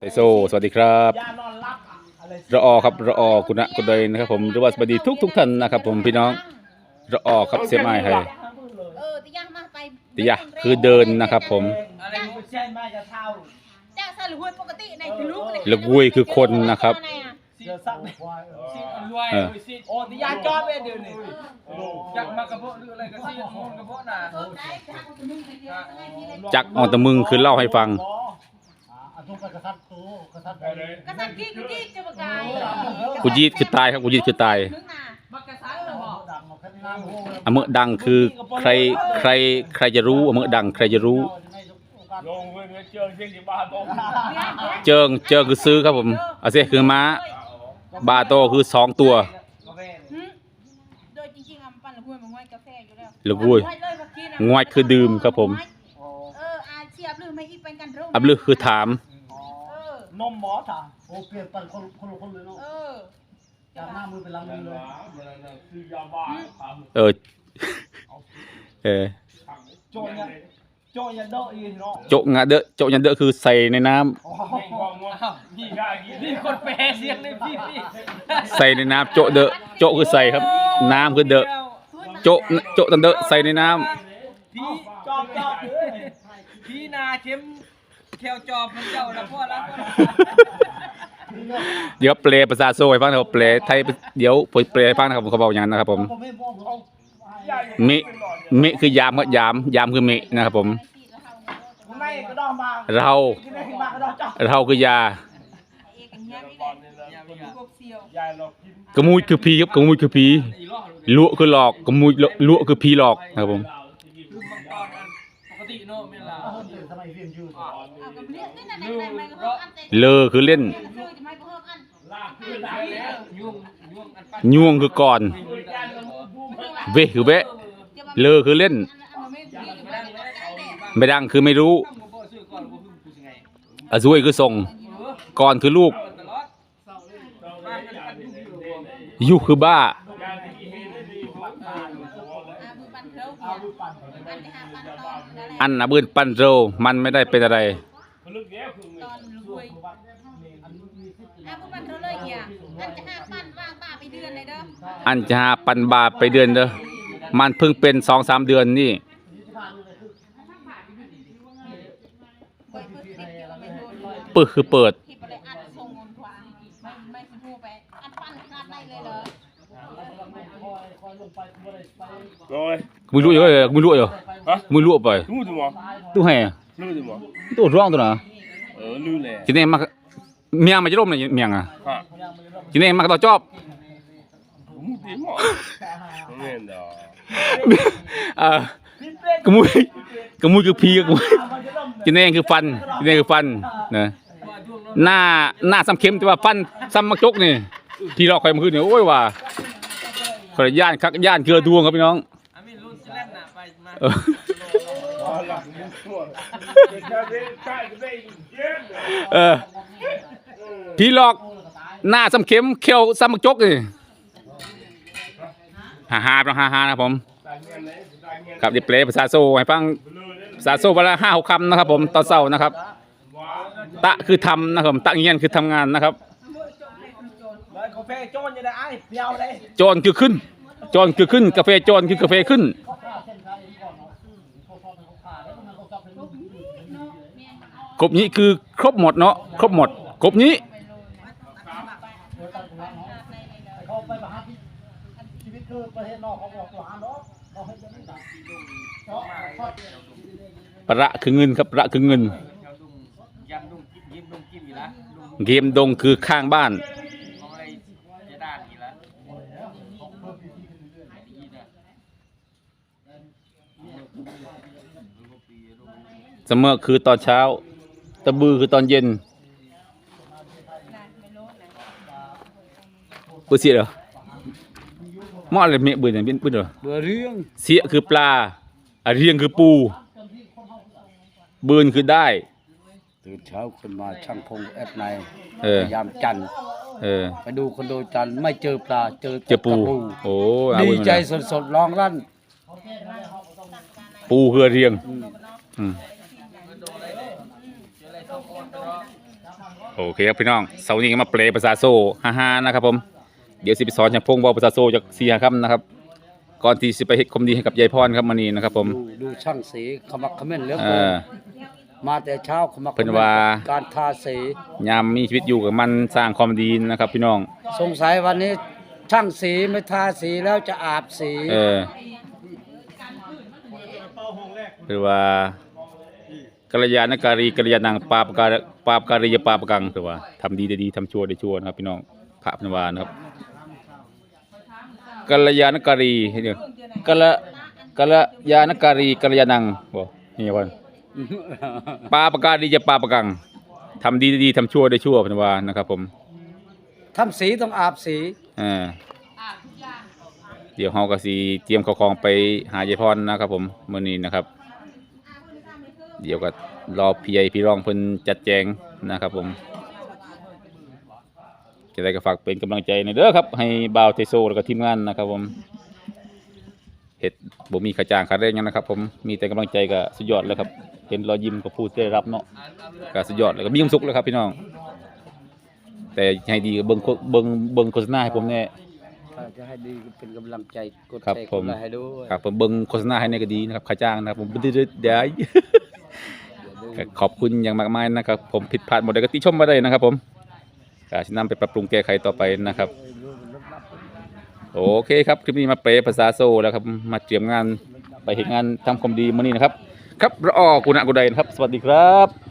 ไอโซ สวัสดีครับยานอนรับอะไรระออครับระออคุณะคุณใดนะครับผมหรือว่าสวัสดีทุกทุกท่านนะครับผมพี่น้องระออครับเสียไม้ให้เออติยะมาไปติยะคือเดินนะครับผมอะไรไม่ใช่ไม่จะเท่าจ้าสรุปปกติในทะลุแล้วกุ้ยคือคนนะครับเสียสักเนี่ยซีดรวยเออซีดโอ้ติยาจอดไปเดี๋ยวนี้จักมากระเพาะหรืออะไรก็ซีดมูนกระเพาะน่ะจักออนตะมึงคือเล่าให้ฟัง กษัตริย์กี้กี้จะประกายกูยีดคือตายครับกูยีดคือตายนึกน่ะมักกะซันน่ะบอกอเมอดังคือใครใครใครจะรู้อเมอดังใครจะรู้ ลงไปเจอเช่นที่บ้านตรงเจิงเจิงคือซื้อครับผมอาเซคือม้า บาโตคือสองตัวโดยจริงๆอะปั่นละห้วยมันง่อยกาแฟอยู่แล้วละห้วยง่อยคือดื่มครับผม เอออาเชียบลืมไม่อีกเป็นกันร่มอับลือคือถาม นมหมอถ่าโอ้เปลี่ยนปันคนคนละคนเลยเนาะเออจากหน้ามือเป็นหลังมือเลยคือยาบ้าทเออเออโจยเนี่ยโจยเนี่ยเดาะอีเนาะโจะงะเดอะโจะยันเดอะคือใส่ในน้ำโอ้ำไม่ความว่าอ้าวพี่ได้กี่นี่คนแปลเสียงในพี่พี่ใส่ในน้ำโจะเดอะโจะคือใส่ครับ น้ำคือเดอะโจะโจะตันเดอะใส่ในน้พี่จอบจอบเลยพี่นาเข้ม แควจอบมันเจ้าละพ่อละำเดี๋ยวแปลภาษาโซ่ให้ฟังนะครับแปลไทยเดี๋ยวผมแปลให้ฟังนะครับผมเขาบอกอย่างนั้นนะครับ ผมมิมิคือยามครับยาม ยามคือมินะครับ ผม เรา เราคือยากเงี้ยนี่แหละกบเซียวยายเระมุยคือผีครับกระมุยคือผีลวคือหลอกกระมุยลวคือผีหลอกนะครับผม คือมังกรอันปก ติเนาะแม่นล่ะคนเดินสมัยเรียนอยู่เอากับเลี้ยงนี่น่ะในในมันก็อันเต็มเลอคือเล่นซื้อจะไม่เพิ่มอันลากขึ้นได้แล้วยุ่งยุ่งอันปันยวงคือก่อน เวคือเวะเลอคือเล่นไม่ดังคือไม่รู้ตั้งบ่ซื้อก่อนบ่คือกูสิไงอาซุยคือส่งก่อนคือลูกตลอดบ้านกันอันยุ่งอยู่บ่ ยุคือบ้า อันนะบืนปันโรมันไม่ได้เป็นอะไรลึกแย่คือตอนรวยอะพวกมันเท่าเลยเฮียอันจะห้าปั้นวางป่าไปเดือนเลยเด้ออันจะหาปันบาทไปเดือนเด้อมันเพิ่งเป็นสองสามเดือนนี่เปิดเปิดติดอยู่ไม่โดนเลยปึกคือเปิด ที่ไปเลยอัดส่งเงินขวางไม่ไม่สิพูไปอัดปั้นขนาดไหนเลยเหรอ โอ้ยมึงรู้อยู่เหรอมึงรู้อยู่ฮะมึงรู้ไปรู้ดิมั้งตู้ให้อะรู้ดิมั้งตู้ร้องตัวน่ะเออรู้แหละทีนี้มาเมีย มาจะร่มเลยเมียงอะฮะทีนี้มาก็ต่อจอบรู้ดิมั้งเงี้ยเด้อเอ่อกระมุยกระมุยคือพีกระมุยทีนี้คือฟันทีนี้คือฟันนะหน้าหน้าซ้ำเข็มแต่ว่าฟันซ้ำมักจกนี่พี่เราคอยมาขึ้นเนี่ยโอ้ยว่าขอยย่านคักย่านเกลือดวงครับพี่น้อง เออหลังนี่ตัวจะได้ใช่จะได้เย็นเออพี่หลอกหน้าซ้ำเข็มเขียวซ้ำมักจกนี่ฮ่าฮ่าๆต้องฮ่าฮ่าๆนะครับผมครับดิเปลภาษาโซ่ให้ฟังภาษาโซ่เวลาห้าหกคำนะครับผมตอนเช้านะครับ ตะคือทำนะครับผมตะเงียนคือทำงานนะครับเลยกาแฟโจนยังได้ไอ้เดียวเลยโจรคือขึ้น โจรคือขึ้นกาแฟโจรคือกาแฟขึ้น กบนี้คือครบหมดเนาะครบหมด กบนี้ เขาไปมาหาที่ชีวิตคือประเทศนอกเขาบอกตัวหาเนาะเราให้จะไม่ดับเนาะประคือเงินครับประคือเงินแควดุงยันดุงกินยิ้มดุงกินอีละดุงเกมดงคือข้างบ้าน ของอะไรจะด้านอีละเสมอคือตอนเช้า ตะบือคือตอนเย็นปืนเสียเหรอหม้ออะไรเมะปืนอย่างเป็นปืนเหรอเบื่อเรื่องเสียคือปลาอะเรียงคือปู บืนคือได้ ตื่นเช้าขึ้นมาช่างพงแอดในเออ พยายามจันทร์เออ ไปดูคอนโดจันทร์ไม่เจอปลาเจอเจอปู ตะโอ้เอาดีปืนมาใจเลยสดๆร้องลั่น ปูคืออะเรียงอืม โอเคครับพี่น้องเสาร์นี้ก็มาเปลภาษาโซ่ฮ่าๆนะครับผมเดี๋ยวสิไปสอนช่างพงเว่าภาษาโซ่จากเสียครับนะครับ ก่อนที่สิไปเฮ็ดความดีให้กับยายพรครับมื้อนี้นะครับผม ดูดูช่างสีขมักเขม้นเหลือเอเกินอ มาแต่เช้าขมักเพิ่นว่า การทาสียามมีชีวิตอยู่กับมันสร้างความดีนะครับ พี่น้องสงสัยวันนี้ช่างสีไม่ทาสีแล้วจะอาบสี เออคือว่า กัลยาณการีกัลยาณังปาปการปาปการียปาปกังคือว่าทำดีได้ดีทำชั่วได้ชั่วนะครับพี่น้องพระพนวานะครับกัลยาณการีเดี๋ยวกัลกัลยาณการีกัลยาณังบ่นี่ว่าปาปการียปาปกังทำดีได้ดีทำชั่วได้ชั่วพนวานะครับ ผมทำสีต้องอาบสีอ่าเดี๋ยวเฮาก็สิเตรียมข้าวของไปหายายพรนะครับ ผมมื้อนี้นะครับ เดี๋ยวก็รอพี่ใหญ่พี่รองเพิ่นจัดแจงนะครับผมจะได้ก็ฝากเป็นกำลังใจในอยเด้อครับ ให้บ่าวเทโซแล้วก็ทีมงานนะครับผมเฮ็ดบ่มีค่าจ้างค่าแรงหยังนะครับ ผมมีแต่กำลังใจก็สุดยอดแล้วครับ เห็นรอยยิ้มก็พูดได้รับเนาะก็สุดยอดแล้วก็มีความสุขแล้วครับพี่น้อง แต่ให้ดีก็เบิ่งโฆเบิ่งเบิ่งโฆษณาให้ผมแน่ถ้าจะให้ดีก็เป็นกำลังใจกดครับแชร์ผกมดไลค์ให้ด้วยครับผมเบิ่งโฆษณาให้ในก็ดีนะครับค่าจ้างนะครับผมบ่ได้ได้ก็ ขอบคุณอย่างมากมายนะครับ ผมผิดพลาดหมดเลยก็ติชมมาได้นะครับ ผมก็จะนำไปปรับปรุงแก้ไขต่อไปนะครับ โอเคครับคลิปนี้มาเปรย์ภาษาโซแล้วครับมาเตรียมงานไปเห็นงานทำความดีมานี่นะครับ ครับรอกุณะกุไดนะครับ สวัสดีครับ